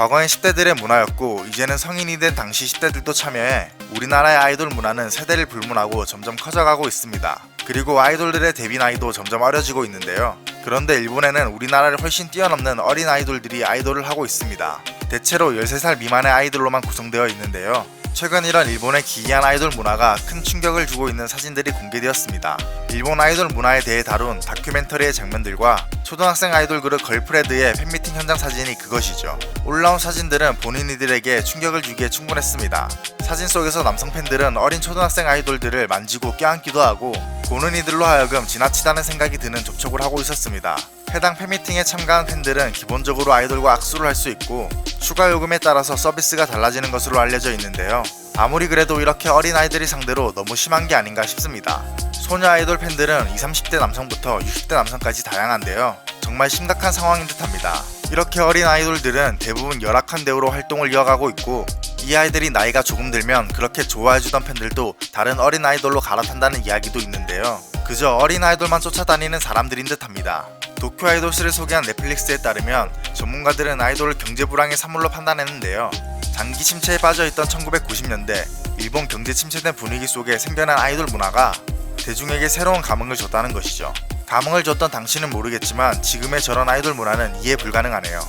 과거엔 10대들의 문화였고 이제는 성인이 된 당시 10대들도 참여해 우리나라의 아이돌 문화는 세대를 불문하고 점점 커져가고 있습니다. 그리고 아이돌들의 데뷔 나이도 점점 어려지고 있는데요. 그런데 일본에는 우리나라를 훨씬 뛰어넘는 어린 아이돌들이 아이돌을 하고 있습니다. 대체로 13살 미만의 아이돌로만 구성되어 있는데요. 최근 이런 일본의 기이한 아이돌 문화가 큰 충격을 주고 있는 사진들이 공개되었습니다. 일본 아이돌 문화에 대해 다룬 다큐멘터리의 장면들과 초등학생 아이돌 그룹 걸프레드의 팬미팅 현장 사진이 그것이죠. 올라온 사진들은 본인이들에게 충격을 주기에 충분했습니다. 사진 속에서 남성 팬들은 어린 초등학생 아이돌들을 만지고 껴안기도 하고 보는 이들로 하여금 지나치다는 생각이 드는 접촉을 하고 있었습니다. 해당 팬미팅에 참가한 팬들은 기본적으로 아이돌과 악수를 할 수 있고 추가 요금에 따라서 서비스가 달라지는 것으로 알려져 있는데요. 아무리 그래도 이렇게 어린 아이들이 상대로 너무 심한 게 아닌가 싶습니다. 소녀 아이돌 팬들은 20, 30대 남성부터 60대 남성까지 다양한데요. 정말 심각한 상황인 듯합니다. 이렇게 어린 아이돌들은 대부분 열악한 대우로 활동을 이어가고 있고 이 아이들이 나이가 조금 들면 그렇게 좋아해주던 팬들도 다른 어린 아이돌로 갈아탄다는 이야기도 있는데요. 그저 어린 아이돌만 쫓아다니는 사람들인 듯 합니다. 도쿄 아이돌스를 소개한 넷플릭스에 따르면 전문가들은 아이돌을 경제 불황의 산물로 판단했는데요. 장기 침체에 빠져있던 1990년대 일본 경제 침체된 분위기 속에 생겨난 아이돌 문화가 대중에게 새로운 감흥을 줬다는 것이죠. 감흥을 줬던 당신은 모르겠지만 지금의 저런 아이돌 문화는 이해 불가능하네요.